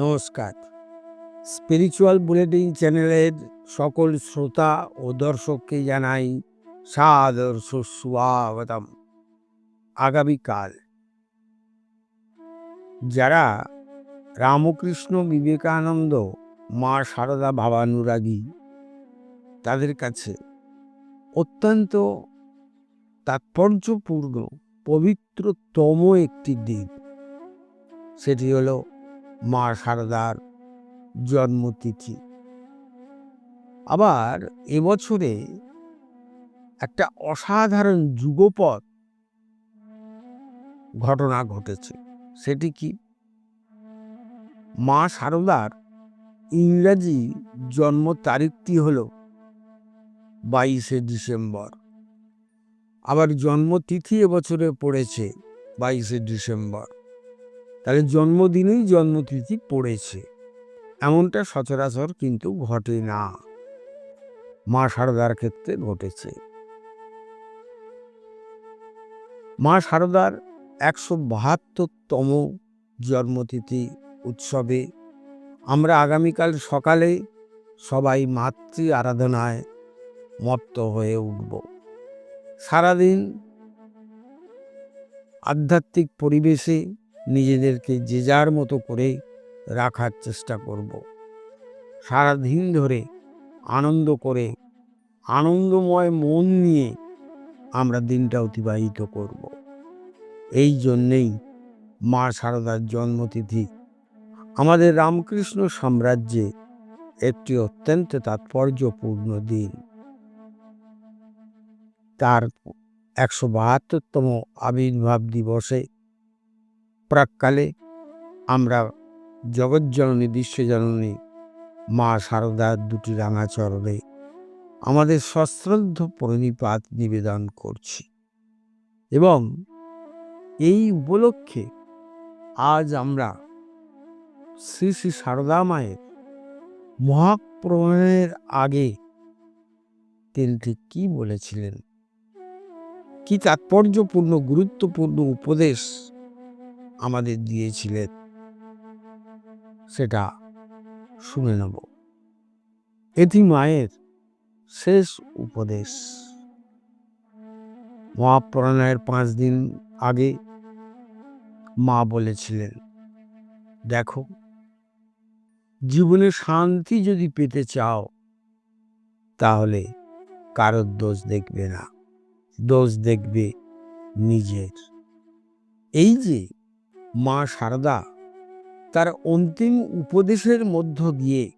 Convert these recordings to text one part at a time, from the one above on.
নমস্কার। Spiritual bulletin চ্যানেলের সকল শ্রোতা ও দর্শককে জানাই সাদর সুস্বাগতম। আগামীকাল যারা রামকৃষ্ণ বিবেকানন্দ মা সারদা ভাবানুরাগী, তাদের কাছে অত্যন্ত তাৎপর্যপূর্ণ, পবিত্রতম একটি দিন। সেটি হলো মা সারদার জন্মতিথি। আবার এবছরে একটা অসাধারণ যুগপৎ ঘটনা ঘটেছে। সেটি কি? মা সারদার ইংরাজি জন্ম তারিখটি হল বাইশে ডিসেম্বর। আবার জন্মতিথি এবছরে পড়েছে বাইশে ডিসেম্বর। তাহলে জন্মদিনেই জন্মতিথি পড়েছে। এমনটা সচরাচর কিন্তু ঘটে না। মা সারদার ক্ষেত্রে ঘটেছে। মা সারদার একশো বাহাত্তরতম জন্মতিথি উৎসবে আমরা আগামীকাল সকালে সবাই মাতৃ আরাধনায় মত্ত হয়ে উঠব। সারাদিন আধ্যাত্মিক পরিবেশে নিজেদেরকে যে যার মতো করে রাখার চেষ্টা করব। সারাদিন ধরে আনন্দ করে, আনন্দময় মন নিয়ে আমরা দিনটা অতিবাহিত করব। এই জন্যেই মা সারদার জন্মতিথি আমাদের রামকৃষ্ণ সাম্রাজ্যে একটি অত্যন্ত তাৎপর্যপূর্ণ দিন। তার একশো বাহাত্তরতম আবির্ভাব দিবসে প্রাককালে আমরা জগজ্জননী বিশ্বজননী মা শারদার দুটি রাঙা চরণে আমাদের সশ্রদ্ধ প্রণিপাত নিবেদন করছি এবং এই উপলক্ষে আজ আমরা শ্রী শ্রী সারদা মায়ের মহাপ্রণয়ের আগে তিনি ঠিক কি বলেছিলেন? কি তাৎপর্যপূর্ণ, গুরুত্বপূর্ণ উপদেশ আমাদের দিয়েছিলেন সেটা শুনে নেব। এটি মায়ের শেষ উপদেশ। মহাপ্রণয়ের পাঁচ দিন আগে মা বলেছিলেন, দেখো, জীবনে শান্তি যদি পেতে চাও, তাহলে কারোর দোষ দেখবে না। দোষ দেখবে নিজের। এই যে মা সারদা তার অন্তিম উপদেশের মধ্য দিয়ে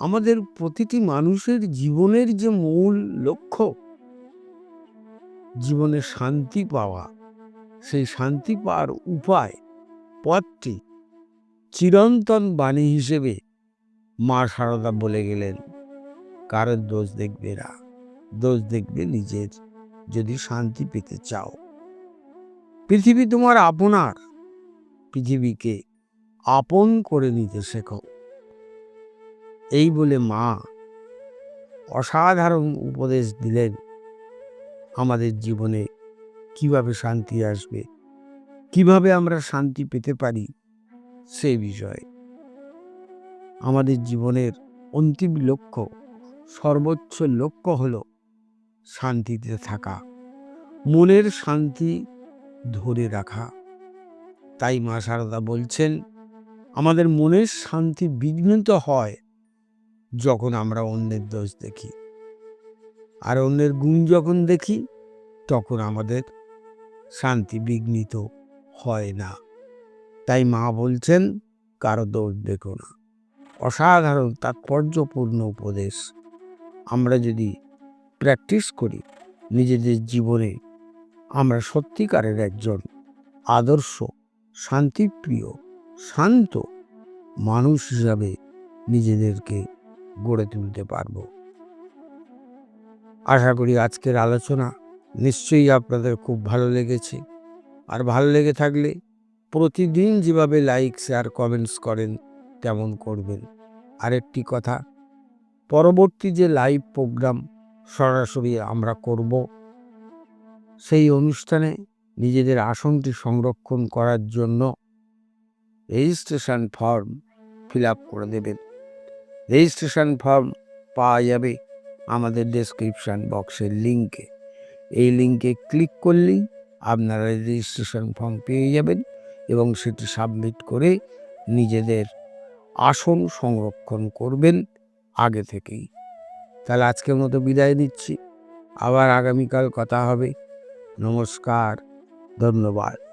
আমাদের প্রতিটি মানুষের জীবনের যে মূল লক্ষ্য, জীবনে শান্তি পাওয়া, সেই শান্তি পাওয়ার উপায় পথটি চিরন্তন বাণী হিসেবে মা সারদা বলে গেলেন। কারোর দোষ দেখবে না, দোষ দেখবে নিজের। যদি শান্তি পেতে চাও। পৃথিবী তোমার আপনার। পৃথিবীকে আপন করে নিতে শেখো। এই বলে মা অসাধারণ উপদেশ দিলেন আমাদের জীবনে। কীভাবে শান্তি আসবে, কীভাবে আমরা শান্তি পেতে পারি সে বিষয়ে। আমাদের জীবনের অন্তিম লক্ষ্য, সর্বোচ্চ লক্ষ্য হল শান্তিতে থাকা, মনের শান্তি ধরে রাখা। তাই মা সারদা বলছেন, আমাদের মনের শান্তি বিঘ্নিত হয় যখন আমরা অন্যের দোষ দেখি। আর অন্যের গুণ যখন দেখি, তখন আমাদের শান্তি বিঘ্নিত হয় না। তাই মা বলছেন, কারও দোষ দেখো না। অসাধারণ, তাৎপর্যপূর্ণ উপদেশ। আমরা যদি প্র্যাকটিস করি, নিজেদের জীবনে আমরা সত্যিকারের একজন আদর্শ শান্তিপ্রিয়, শান্ত মানুষ হিসাবে নিজেদেরকে গড়ে তুলতে পারব। আশা করি আজকের আলোচনা নিশ্চয়ই আপনাদের খুব ভালো লেগেছে। আর ভালো লেগে থাকলে প্রতিদিন যেভাবে লাইক শেয়ার কমেন্টস করেন, তেমন করবেন। আরেকটি কথা, পরবর্তী যে লাইভ প্রোগ্রাম সরাসরি আমরা করব, সেই অনুষ্ঠানে নিজেদের আসনটি সংরক্ষণ করার জন্য রেজিস্ট্রেশন ফর্ম ফিল আপ করে দেবেন। রেজিস্ট্রেশন ফর্ম পাওয়া যাবে আমাদের ডেসক্রিপশান বক্সের লিঙ্কে এই লিঙ্কে ক্লিক করলেই আপনারা রেজিস্ট্রেশন ফর্ম পেয়ে যাবেন এবং সেটি সাবমিট করে নিজেদের আসন সংরক্ষণ করবেন আগে থেকেই। তাহলে আজকের মতো বিদায় নিচ্ছি। আবার আগামীকাল কথা হবে। নমস্কার। ধন্যবাদ